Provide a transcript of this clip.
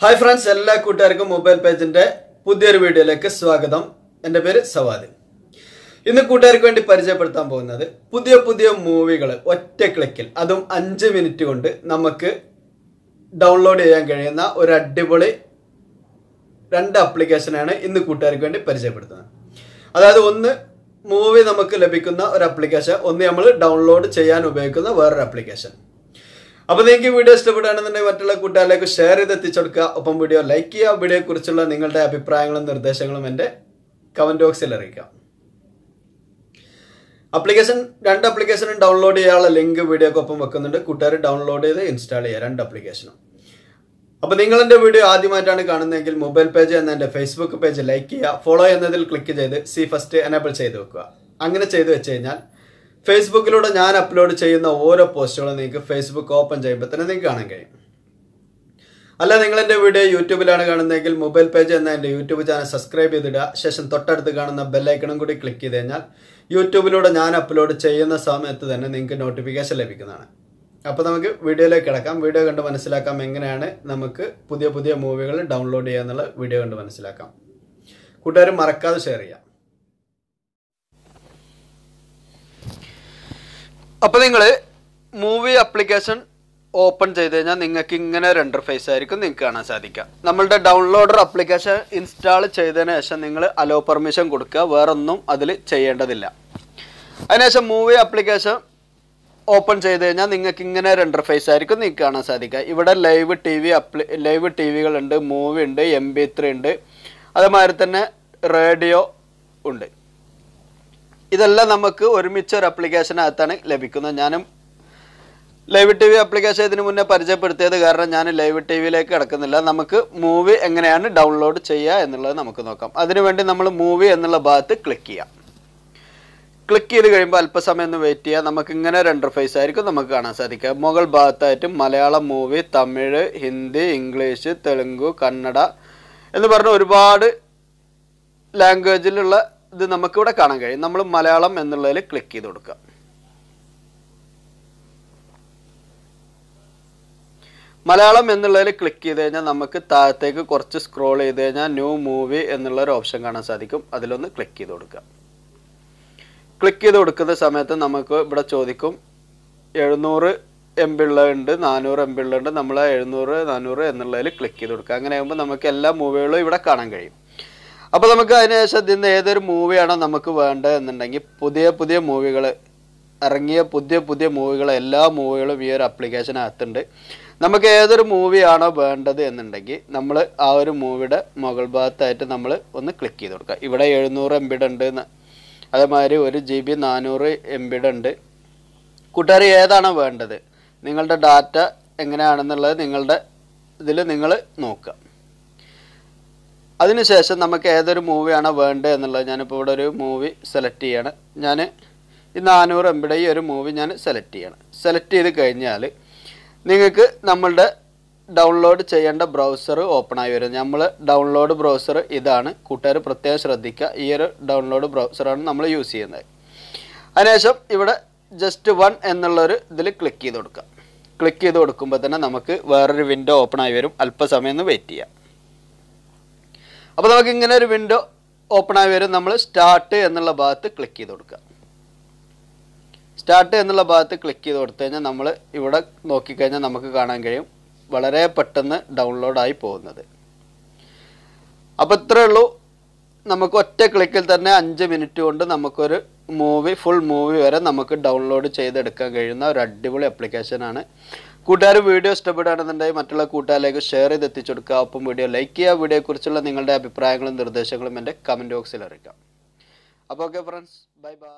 Hi friends എല്ലാ കൂട്ടുകാർക്കും mobile പേജിന്റെ പുതിയൊരു വീഡിയോയിലേക്ക് സ്വാഗതം. എന്റെ പേര് സവാദ്. ഇന്ന് കൂട്ടുകാർക്ക് വേണ്ടി പരിചയപ്പെടുത്താൻ പോകുന്നത് പുതിയ പുതിയ മൂവികൾ ഒറ്റ ക്ലിക്കിൽ അതും അഞ്ച് മിനിറ്റ് കൊണ്ട് നമുക്ക് ഡൗൺലോഡ് ചെയ്യാൻ കഴിയുന്ന ഒരു അടിപൊളി രണ്ട് ആപ്ലിക്കേഷനാണ് ഇന്ന് കൂട്ടുകാർക്ക് വേണ്ടി പരിചയപ്പെടുത്തുന്നത്. അതായത് ഒന്ന് മൂവി നമുക്ക് ലഭിക്കുന്ന ഒരു ആപ്ലിക്കേഷൻ ഒന്ന് നമ്മൾ ഡൗൺലോഡ് ചെയ്യാൻ ഉപയോഗിക്കുന്ന വേറൊരു ആപ്ലിക്കേഷൻ അപ്പൊ നിങ്ങൾക്ക് വീഡിയോ ഇഷ്ടപ്പെടുകയാണെന്നുണ്ടെങ്കിൽ മറ്റുള്ള കൂട്ടുകാരിലേക്ക് ഷെയർ ചെയ്ത് എത്തിച്ചെടുക്കുക. ഒപ്പം വീഡിയോ ലൈക്ക് ചെയ്യുക. വീഡിയോയെ കുറിച്ചുള്ള നിങ്ങളുടെ അഭിപ്രായങ്ങളും നിർദ്ദേശങ്ങളും എന്റെ കമന്റ് ബോക്സിൽ അറിയിക്കാം. അപ്ലിക്കേഷൻ രണ്ട് അപ്ലിക്കേഷനും ഡൗൺലോഡ് ചെയ്യാനുള്ള ലിങ്ക് വീഡിയോക്കൊപ്പം വെക്കുന്നുണ്ട്. കൂട്ടുകാർ ഡൗൺലോഡ് ചെയ്ത് ഇൻസ്റ്റാൾ ചെയ്യുക. രണ്ട് അപ്ലിക്കേഷനും അപ്പോൾ നിങ്ങൾ വീഡിയോ ആദ്യമായിട്ടാണ് കാണുന്നതെങ്കിൽ മൊബൈൽ പേജ് എന്ന എന്റെ ഫേസ്ബുക്ക് പേജ് ലൈക്ക് ചെയ്യുക. ഫോളോ എന്നതിൽ ക്ലിക്ക് ചെയ്ത് സി ഫസ്റ്റ് എനേബിൾ ചെയ്ത് വെക്കുക. അങ്ങനെ ചെയ്തു വെച്ച് കഴിഞ്ഞാൽ ഫേസ്ബുക്കിലൂടെ ഞാൻ അപ്ലോഡ് ചെയ്യുന്ന ഓരോ പോസ്റ്റുകളും നിങ്ങൾക്ക് ഫേസ്ബുക്ക് ഓപ്പൺ ചെയ്യുമ്പോൾ തന്നെ നിങ്ങൾക്ക് കാണാൻ കഴിയും. അല്ല നിങ്ങൾ എന്റെ വീഡിയോ യൂട്യൂബിലാണ് കാണുന്നതെങ്കിൽ മൊബൈൽ പേജ് എന്ന എന്റെ യൂട്യൂബ് ചാനൽ സബ്സ്ക്രൈബ് ചെയ്തിടുക. ശേഷം തൊട്ടടുത്ത് കാണുന്ന ബെല്ലൈക്കണും കൂടി ക്ലിക്ക് ചെയ്ത് കഴിഞ്ഞാൽ യൂട്യൂബിലൂടെ ഞാൻ അപ്ലോഡ് ചെയ്യുന്ന സമയത്ത് തന്നെ നിങ്ങൾക്ക് നോട്ടിഫിക്കേഷൻ ലഭിക്കുന്നതാണ്. അപ്പോൾ നമുക്ക് വീഡിയോയിലേക്ക് കിടക്കാം. വീഡിയോ കണ്ട് മനസ്സിലാക്കാം എങ്ങനെയാണ് നമുക്ക് പുതിയ പുതിയ മൂവികൾ ഡൗൺലോഡ് ചെയ്യുക എന്നുള്ള വീഡിയോ കണ്ട് മനസ്സിലാക്കാം. കൂട്ടുകാർ മറക്കാതെ ഷെയർ ചെയ്യാം. അപ്പോൾ നിങ്ങൾ മൂവി ആപ്ലിക്കേഷൻ ഓപ്പൺ ചെയ്ത് കഴിഞ്ഞാൽ നിങ്ങൾക്ക് ഇങ്ങനെ ഒരു ഇന്റർഫേസ് ആയിരിക്കും നിങ്ങൾക്ക് കാണാൻ സാധിക്കുക. നമ്മളുടെ ഡൗൺലോഡർ ആപ്ലിക്കേഷൻ ഇൻസ്റ്റാൾ ചെയ്തതിന് ശേഷം നിങ്ങൾ അലോ പെർമിഷൻ കൊടുക്കുക. വേറൊന്നും അതിൽ ചെയ്യേണ്ടതില്ല. അതിനുശേഷം മൂവി ആപ്ലിക്കേഷൻ ഓപ്പൺ ചെയ്ത് കഴിഞ്ഞാൽ നിങ്ങൾക്ക് ഇങ്ങനെ ഒരു ഇന്റർഫേസ് ആയിരിക്കും നിങ്ങൾക്ക് കാണാൻ സാധിക്കുക. ഇവിടെ ലൈവ് ടി വി അപ്ലി ലൈവ് ടി വികളുണ്ട് മൂവി ഉണ്ട് എം ബി ത്രീ ഉണ്ട്. അതുമാതിരി തന്നെ റേഡിയോ ഉണ്ട്. ഇതെല്ലാം നമുക്ക് ഒരുമിച്ച് ഒരു അപ്ലിക്കേഷനകത്താണ് ലഭിക്കുന്നത്. ഞാനും ലൈവ് ടി വി ആപ്ലിക്കേഷൻ ഇതിന് മുന്നേ പരിചയപ്പെടുത്തിയത് കാരണം ഞാൻ ലൈവ് ടി വിയിലേക്ക് കിടക്കുന്നില്ല. നമുക്ക് മൂവി എങ്ങനെയാണ് ഡൗൺലോഡ് ചെയ്യുക എന്നുള്ളത് നമുക്ക് നോക്കാം. അതിനുവേണ്ടി നമ്മൾ മൂവി എന്നുള്ള ഭാഗത്ത് ക്ലിക്ക് ചെയ്യാം. ക്ലിക്ക് ചെയ്ത് കഴിയുമ്പോൾ അല്പസമയം ഒന്ന് വെയിറ്റ് ചെയ്യുക നമുക്ക് ഇങ്ങനെ ഒരു ഇന്റർഫേസ് ആയിരിക്കും നമുക്ക് കാണാൻ സാധിക്കുക. മുകൾ ഭാഗത്തായിട്ട് മലയാളം മൂവി തമിഴ് ഹിന്ദി ഇംഗ്ലീഷ് തെലുങ്ക് കന്നഡ എന്ന് പറഞ്ഞ ഒരുപാട് ലാംഗ്വേജിലുള്ള ഇത് നമുക്കിവിടെ കാണാൻ കഴിയും. നമ്മൾ മലയാളം എന്നുള്ളതിൽ ക്ലിക്ക് ചെയ്ത് കൊടുക്കുക. മലയാളം എന്നുള്ളതിൽ ക്ലിക്ക് ചെയ്ത് കഴിഞ്ഞാൽ നമുക്ക് താഴത്തേക്ക് കുറച്ച് സ്ക്രോൾ ചെയ്ത് കഴിഞ്ഞാൽ ന്യൂ മൂവി എന്നുള്ള ഒരു ഓപ്ഷൻ കാണാൻ സാധിക്കും. അതിലൊന്ന് ക്ലിക്ക് ചെയ്ത് കൊടുക്കുക. ക്ലിക്ക് ചെയ്ത് കൊടുക്കുന്ന സമയത്ത് നമുക്ക് ഇവിടെ ചോദിക്കും എഴുന്നൂറ് എം ഉള്ളതുണ്ട് നാനൂറ് എം പി ഉള്ളതുണ്ട് നമ്മൾ എഴുന്നൂറ് നാനൂറ് എന്നുള്ളതിൽ ക്ലിക്ക് ചെയ്ത് കൊടുക്കുക. അങ്ങനെ ആകുമ്പോൾ നമുക്ക് എല്ലാ മൂവികളും ഇവിടെ കാണാൻ കഴിയും. അപ്പോൾ നമുക്ക് അതിനുശേഷം നിന്ന് ഏതൊരു മൂവിയാണോ നമുക്ക് വേണ്ടത് എന്നുണ്ടെങ്കിൽ പുതിയ പുതിയ മൂവികൾ ഇറങ്ങിയ പുതിയ പുതിയ മൂവികൾ എല്ലാ മൂവികളും ഈ ഒരു ആപ്ലിക്കേഷനകത്തുണ്ട് നമുക്ക് ഏതൊരു മൂവിയാണോ വേണ്ടത് എന്നുണ്ടെങ്കിൽ നമ്മൾ ആ ഒരു മൂവിയുടെ മുകൾ ഭാഗത്തായിട്ട് നമ്മൾ ഒന്ന് ക്ലിക്ക് ചെയ്ത് കൊടുക്കുക. ഇവിടെ എഴുന്നൂറ് എം ബിയുടെ ഉണ്ട് അതേമാതിരി ഒരു ജി ബി നാനൂറ് എം ബിയുടെ ഉണ്ട്. കൂട്ടുകാർ ഏതാണോ വേണ്ടത്? നിങ്ങളുടെ ഡാറ്റ എങ്ങനെയാണെന്നുള്ളത് നിങ്ങളുടെ ഇതിൽ നിങ്ങൾ നോക്കുക. അതിനുശേഷം നമുക്ക് ഏതൊരു മൂവിയാണ് വേണ്ടത് എന്നുള്ളത് ഞാനിപ്പോൾ ഇവിടെ ഒരു മൂവി സെലക്ട് ചെയ്യാണ്. ഞാൻ ഈ നാനൂറ് എം ബിയുടെ ഈ ഒരു മൂവി ഞാൻ സെലക്ട് ചെയ്യണം. സെലക്ട് ചെയ്ത് കഴിഞ്ഞാൽ നിങ്ങൾക്ക് നമ്മളുടെ ഡൗൺലോഡ് ചെയ്യേണ്ട ബ്രൗസർ ഓപ്പൺ ആയി വരും. നമ്മൾ ഡൗൺലോഡ് ബ്രൗസർ ഇതാണ്. കൂട്ടുകാർ പ്രത്യേകം ശ്രദ്ധിക്കുക. ഈ ഒരു ഡൗൺലോഡ് ബ്രൗസറാണ് നമ്മൾ യൂസ് ചെയ്യുന്നത്. അതിനുശേഷം ഇവിടെ ജസ്റ്റ് വൺ എന്നുള്ളൊരു ഇതിൽ ക്ലിക്ക് ചെയ്ത് കൊടുക്കുക. ക്ലിക്ക് ചെയ്ത് കൊടുക്കുമ്പോൾ തന്നെ നമുക്ക് വേറൊരു വിൻഡോ ഓപ്പൺ ആയി വരും. അല്പസമയം ഒന്ന് വെയിറ്റ് ചെയ്യാം. അപ്പോൾ നമുക്ക് ഇങ്ങനെ ഒരു വിൻഡോ ഓപ്പൺ ആയി വരും. നമ്മൾ സ്റ്റാർട്ട് എന്നുള്ള ഭാഗത്ത് ക്ലിക്ക് ചെയ്ത് കൊടുക്കുക. സ്റ്റാർട്ട് എന്നുള്ള ഭാഗത്ത് ക്ലിക്ക് ചെയ്ത് കൊടുത്തു കഴിഞ്ഞാൽ നമ്മൾ ഇവിടെ നോക്കിക്കഴിഞ്ഞാൽ നമുക്ക് കാണാൻ കഴിയും വളരെ പെട്ടെന്ന് ഡൗൺലോഡായി പോകുന്നത്. അപ്പോൾ ഇത്രയേ ഉള്ളൂ. നമുക്ക് ഒറ്റ ക്ലിക്കിൽ തന്നെ അഞ്ച് മിനിറ്റ് കൊണ്ട് നമുക്കൊരു മൂവി ഫുൾ മൂവി വരെ നമുക്ക് ഡൗൺലോഡ് ചെയ്തെടുക്കാൻ കഴിയുന്ന ഒരു അടിപൊളി ആപ്ലിക്കേഷനാണ് കൂട്ടുകാർ വീഡിയോ ഇഷ്ടപ്പെടുകയാണെന്നുണ്ടെങ്കിൽ മറ്റുള്ള കൂട്ടുകാരിലേക്ക് ഷെയർ ചെയ്ത് എത്തിച്ചു കൊടുക്കുക ഒപ്പം വീഡിയോ ലൈക്ക് ചെയ്യുക. വീഡിയോയെക്കുറിച്ചുള്ള നിങ്ങളുടെ അഭിപ്രായങ്ങളും നിർദ്ദേശങ്ങളും എന്റെ കമന്റ് ബോക്സിൽ അറിയിക്കാം. അപ്പോൾ ഓക്കെ ഫ്രണ്ട്സ് ബൈ ബൈ